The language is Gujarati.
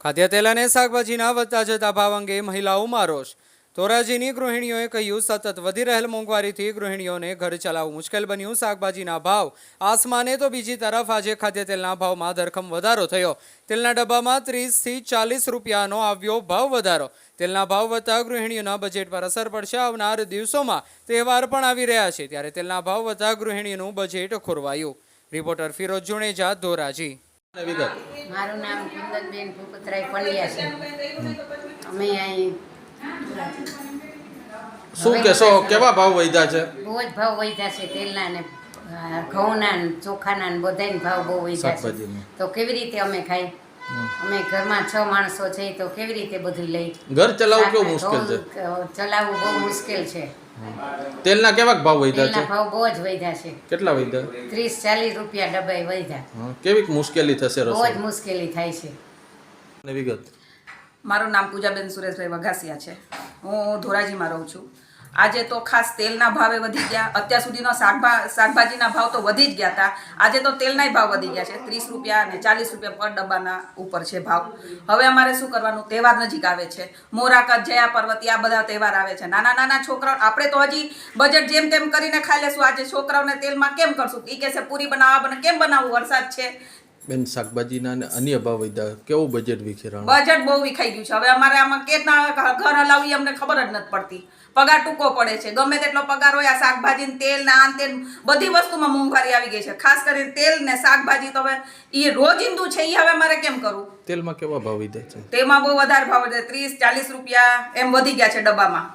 ખાદ્ય તેલ અને શાકભાજીના વધતા જતા ભાવ અંગે મહિલાઓમાં રોષ ધોરાજીની ગૃહિણીઓએ કહ્યું, સતત વધી રહેલ મોંઘવારીથી ગૃહિણીઓને ઘર ચલાવવું મુશ્કેલ બન્યું. શાકભાજીના ભાવ આસમાને તો બીજી તરફ આજે ખાદ્ય તેલના ભાવમાં ધરખમ વધારો થયો. તેલના ડબ્બામાં ત્રીસથી ચાલીસ રૂપિયાનો આવ્યો ભાવ વધારો. તેલના ભાવ વધતા ગૃહિણીઓના બજેટ પર અસર પડશે. આવનાર દિવસોમાં તહેવાર પણ આવી રહ્યા છે. ત્યારે તેલના ભાવ વધતા ગૃહિણીનું બજેટ ખોરવાયું. રિપોર્ટર ફિરોજ જુણેજા ધોરાજી. મારું નામ કુંદનબેન ભૂપતરાય પંડ્યા છે. અમે અહીં શું કેશો કેવા ભાવ વધ્યા છે? બહુ જ ભાવ વધ્યા છે તેલના ને ઘઉંના ને ચોખાના ને બધાય ભાવ બહુ વધ્યા છે. તો કેવી રીતે અમે ખાઈ? અમે ઘરમાં છ માણસો છે તો કેવી રીતે બધું લઈ? ઘર ચલાવવું કેવું મુશ્કેલ છે? ચલાવવું બહુ મુશ્કેલ છે. તેલના કેવા ભાવ વધ્યા તેલના છે ભાવ બહુ જ વધ્યા છે. કેટલા વધ્યા? ત્રીસ ચાલીસ રૂપિયા ડબ્બાઈ વધ્યા. કેવી મુશ્કેલી થશે બહુ જ મુશ્કેલી થાય છે. ને વિગત. મારું નામ પૂજાબેન સુરેશભાઈ વઘાસિયા છે. હું ધોરાજીમાં રહું છું. આજે તો ખાસ તેલના ભાવે વધી ગયા. અત્યાર સુધીનો શાકભા, શાકભાજીના ભાવ તો વધી જ ગયા હતા. આજે તો તેલનાય ભાવ વધી ગયા છે. ત્રીસ રૂપિયા અને ચાલીસ રૂપિયા પર ડબ્બાના ઉપર છે ભાવ. હવે અમારે શું કરવાનું? તહેવાર નજીક આવે છે. મોરાકત, જયા પર્વતી આ બધા તહેવાર આવે છે. નાના નાના છોકરાઓ, આપણે તો હજી બજેટ જેમ તેમ કરીને ખાઈ લેશું. આજે છોકરાઓને તેલમાં કેમ કરશું? એ કહેશે, પૂરી બનાવવા બને. કેમ બનાવવું? વરસાદ છે. બેન શાકભાજીના અને અન્ય ભાવ વધ્યા કેવું બજેટ વિખેરાણું? બજેટ બહુ વિખાઈ ગયું છે. હવે અમારે આમાં કેટલા ઘર હલાવી અમને ખબર જ નથી પડતી. પગાર ટૂંકો પડે છે. ગમે તેટલો પગાર હોય આ શાકભાજી તેલ ને આન તેલ બધી વસ્તુમાં મોંઘવારી આવી ગઈ છે. ખાસ કરીને તેલ ને શાકભાજી તો હવે એ રોજિંદુ છે એ હવે મારે કેમ કરવું તેલમાં કેવા ભાવ વધ્યા છે? તેમાં બહુ વધારે ભાવ છે ત્રીસ ચાલીસ રૂપિયા એમ વધી ગયા છે ડબ્બામાં.